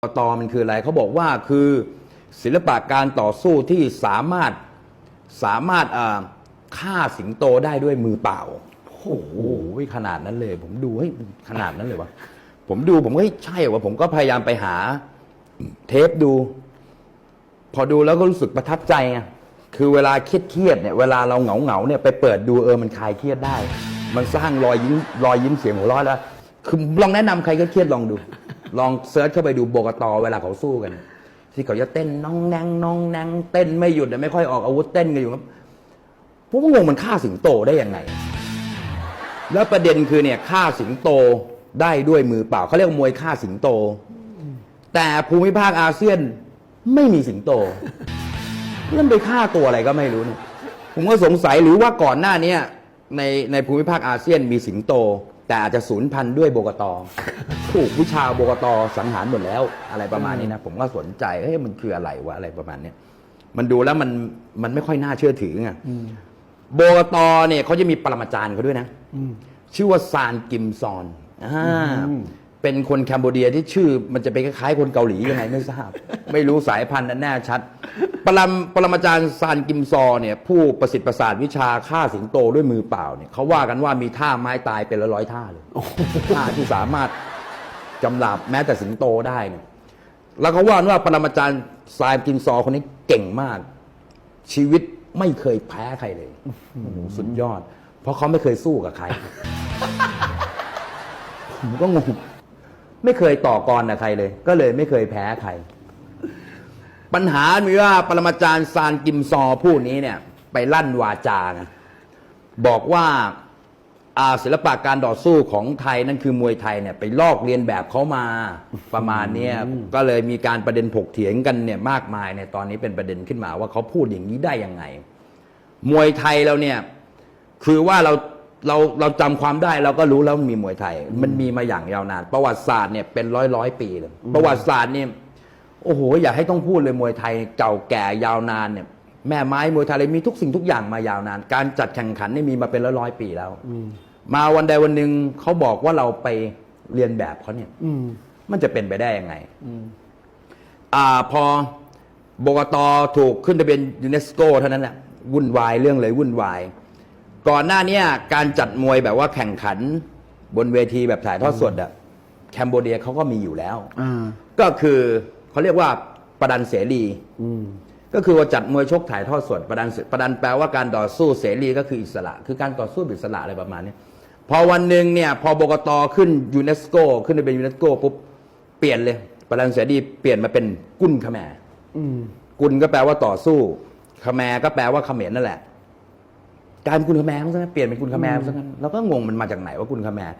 ตอมันคืออะไรเขาบอกว่าคือศิลปะการต่อสู้ที่สามารถสามารถอ่าฆ่าสิงโตได้ด้วยมือเปล่าโอ้โหขนาดนั้นเลย ผมดูเฮ้ยขนาดนั้นเลยวะผมดูผมก็เฮ้ยใช่วะผมก็พยายามไปหา เทปดู พอดูแล้วก็รู้สึกประทับใจไงคือเวลาเครียดๆเนี่ยเวลาเราเหงาเหงาๆเนี่ยไปเปิดดูเออมันคลายเครียดได้ มันสร้างรอยยิ้มรอยยิ้มเสียงหัวเราะแล้วคือลองแนะนำใครก็เครียดลองดู ลองเซิร์ชเข้าไปดูโบกตอเวลาเขาสู้กัน ที่เขาจะเต้นน้องแนงน้องแนงเต้นไม่หยุดเนี่ยไม่ค่อยออกอาวุธเต้นกันอยู่ครับผมก็งงมันฆ่าสิงโตได้ยังไง แล้วประเด็นคือเนี่ยฆ่าสิงโตได้ด้วยมือเปล่าเขาเรียกว่ามวยฆ่าสิงโต แต่ภูมิภาคอาเซียนไม่มีสิงโตเล่นไปฆ่าตัวอะไรก็ไม่รู้เนี่ยผมก็สงสัยหรือว่าก่อนหน้านี้ในในภูมิภาคอาเซียนมีสิงโต แต่อาจจะสูญพันธุ์ด้วยโบกตถูกวิชาโบกตสังหารหมดแล้วอะไรประมาณนี้นะ ผมก็สนใจเฮ้ยมันคืออะไรวะอะไรประมาณเนี้ยมันดูแล้วมันมันไม่ค่อยน่าเชื่อถือไงโบกตเนี่ยเขาจะมีปรมาจารย์เขาด้วยนะชื่อว่าซานกิมซอนอ่า เป็นคนแคนเบเดียที่ชื่อมันจะเป็นคล้ายๆคนเกาหลียังไงไม่ทราบ ไม่รู้สายพันธุ์นั้นแน่ชัด ปรมปรมาจารย์ซานกิมซอเนี่ยผู้ประสิทธิ์ประสาทวิชาฆ่าสิงโตด้วยมือเปล่าเนี่ยเขาว่ากันว่ามีท่าไม้ตายเป็นร้อยๆท่าเลยท่าที่สามารถจำหลาบแม้แต่สิงโตได้เนี่ยแล้วเขาว่ากันว่าปรมาจารย์ซานกิมซอคนนี้เก่งมาก ชีวิตไม่เคยแพ้ใครเลยโอ้โหสุดยอด เพราะเขาไม่เคยสู้กับใครผมก็งง ไม่เคยต่อกรกับใครเลย ก็เลยไม่เคยแพ้ใคร ปัญหามีว่าปรมาจารย์ซานกิมซอผู้นี้เนี่ย ไปลั่นวาจาไงบอกว่าอาศิลปะการต่อสู้ของไทยนั่นคือมวยไทยเนี่ยไปลอกเรียนแบบเขามาประมาณเนี้ยก็เลยมีการประเด็นถกเถียงกันเนี่ยมากมายเนี่ยตอนนี้เป็นประเด็นขึ้นมาว่าเขาพูดอย่างนี้ได้ยังไง มวยไทยเราเนี่ย คือว่าเรา เราเราจำความได้เราก็รู้แล้วมันมีมวยไทย มันมีมาอย่างยาวนาน ประวัติศาสตร์เนี่ยเป็นร้อยร้อยปีเลยประวัติศาสตร์เนี่ยโอ้โหอย่าให้ต้องพูดเลยมวยไทยเก่าแก่ยาวนานเนี่ย แม่ไม้มวยไทยเลยมีทุกสิ่งทุกอย่างมายาวนาน การจัดแข่งขันนี่มีมาเป็นร้อยร้อยปีแล้วมาวันใดวันหนึ่งเขาบอกว่าเราไปเรียนแบบเขาเนี่ยอืมมันจะเป็นไปได้ยังไงอ่าพอบกตถูกขึ้นทะเบียนยูเนสโกเท่านั้นแหละวุ่นวายเรื่องเลยวุ่นวาย ก่อนหน้าเนี้ยการจัดมวยแบบว่าแข่งขันบนเวทีแบบถ่ายทอดสดอะแคนเบเดียเขาก็มีอยู่แล้ว อ่า ก็คือเขาเรียกว่าประดันเสรี อืม ก็คือว่าจัดมวยชกถ่ายทอดสดประดันประดันแปลว่าการต่อสู้เสรีก็คืออิสระ คือการต่อสู้แบบอิสระอะไรประมาณนี้พอวันหนึ่งเนี่ย พอบกตขึ้นยูเนสโกขึ้นไปเป็นยูเนสโกปุ๊บเปลี่ยนเลย ประดันเสรีเปลี่ยนมาเป็นกุนขแมรอืม กุลก็แปลว่าต่อสู้ขแมรก็แปลว่าเขมรนั่นแหละ กลายเป็นกุลขแมรซะงั้นเปลี่ยนเป็นกุลขแมรซะงั้นเราก็งงมันมาจากไหนว่ากุลขแมร